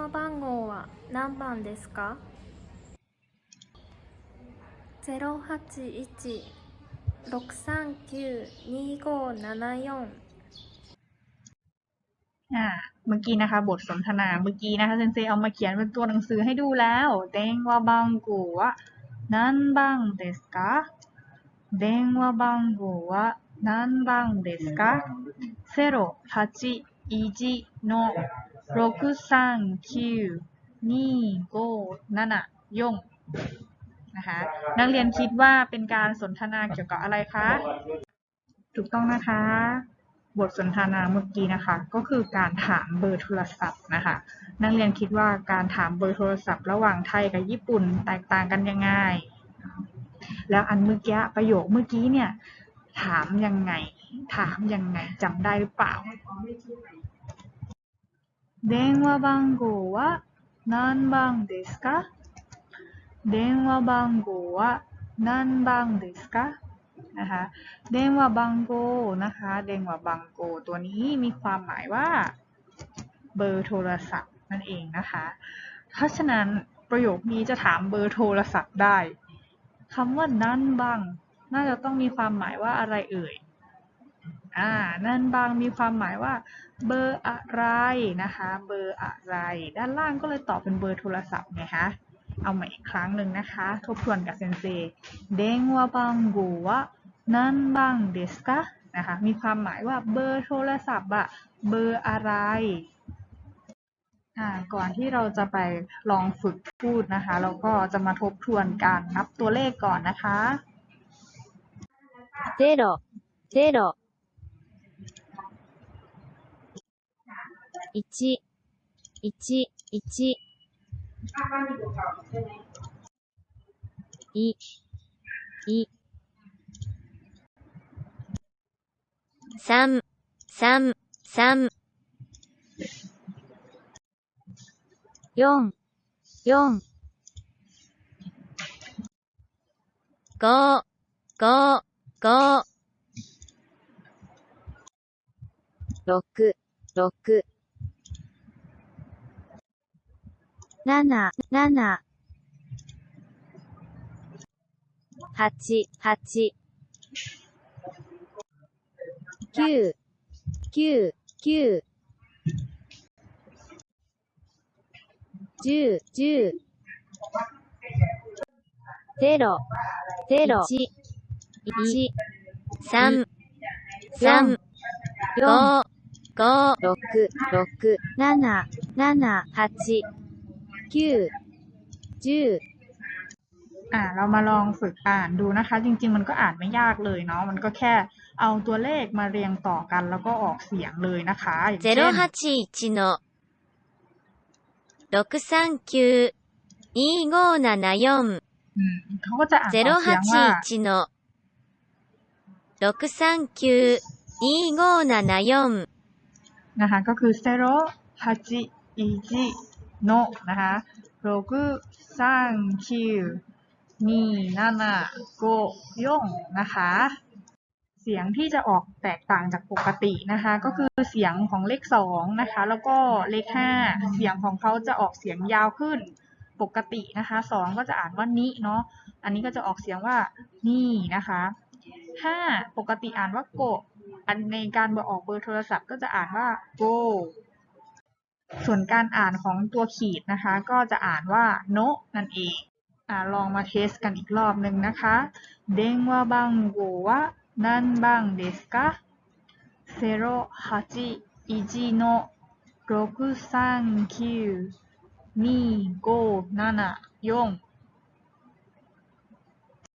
話番号は何番ですか081-639-2574 อ่า เมื่อกี้นะคะ บทสนทนา เมื่อกี้นะคะเซนเซเอามาเขียนเป็นตัวหนังสือให้ดูแล้วเดงวาบังโกวะนันบังเดสกาเดงวาบังโกวะนันบังเดสกาเซ โรฮัจิอิจิโนโรคุซังคิวนี่โกนันะยงนะคะนักเรียนคิดว่าเป็นการสนทนาเกี่ยวกับอะไรคะ ถูกต้องนะคะ บทสนทนาเมื่อกี้นะคะ ก็คือการถามเบอร์โทรศัพท์นะคะ นักเรียนคิดว่าการถามเบอร์โทรศัพท์ ระหว่างไทยกับญี่ปุ่นแตกต่างกันยังไง แล้วอันเมื่อกี้ประโยคเมื่อกี้เนี่ยถามยังไง ถามยังไงจำได้หรือเปล่า 電話番号は何番ですか電話番号は何番ですかนะคะเดงวาบังโกนะคะเดงวาบังโกตัวนี้มีความหมายว่า เบอร์โทรศัพท์นั่นเองนะคะ เพราะฉะนั้นประโยคนี้จะถามเบอร์โทรศัพท์ได้คำว่านั่นบังน่าจะต้องมีความหมายว่าอะไรเอ่ย อ่านั่นบางมีความหมายว่าเบอร์อะไรนะคะ เบอร์อะไร ด้านล่างก็เลยตอบเป็นเบอร์โทรศัพท์ไงคะ เอาใหม่อีกครั้งหนึ่งนะคะ ทบทวนกับเซนเซเด้งว่าบางกูว่านั่นบางเดสกะนะคะ มีความหมายว่าเบอร์โทรศัพท์อะเบอร์อะไรก่อนที่เราจะไปลองฝึกพูดนะคะ เราก็จะมาทบทวนการนับตัวเลขก่อนนะคะ 0 0一、一、一。い、い。三、三、三。四、四。五、五、五。六、六。七、七。八、八。九、九、九。十、十。ゼロ、ゼロ。一、一。三、三。五、五、六、六、七、七、八、 คิวจืดอ่าเรามาลองฝึกอ่านดูนะคะ จริง ๆ มันก็อ่านไม่ยากเลยเนาะมันก็แค่เอาตัวเลขมาเรียงต่อกันแล้วก็ออกเสียงเลยนะคะอย่างเช่น081の639 2574เขาก็จะอ่านออกเสียงว่าเ081の639 2574นะคะก็คืออ็ด โนะนะคะโรกุซังคิวนีนานาโกยงนะคะ เสียงที่จะออกแตกต่างจากปกตินะคะ ก็คือเสียงของเลขสองนะคะ แล้วก็เลขห้าเสียงของเขาจะออกเสียงยาวขึ้นปกตินะคะสองก็จะอ่านว่านิเนาะอันนี้ก็จะออกเสียงว่านี่นะคะห้าปกติอ่านว่าโกอันในการเบอร์ออกเบอร์โทรศัพท์ก็จะอ่านว่า go ส่วนการอ่านของตัวขีดนะคะ ก็จะอ่านว่า no นั่นเองอ่าลองมาเทสกันอีกรอบหนึ่งนะคะเด้งว่าบังโกวะนั่นบังเดสกะเซโรฮัจิอิจิโนะโรกุซังคิวนี่โกนานะยง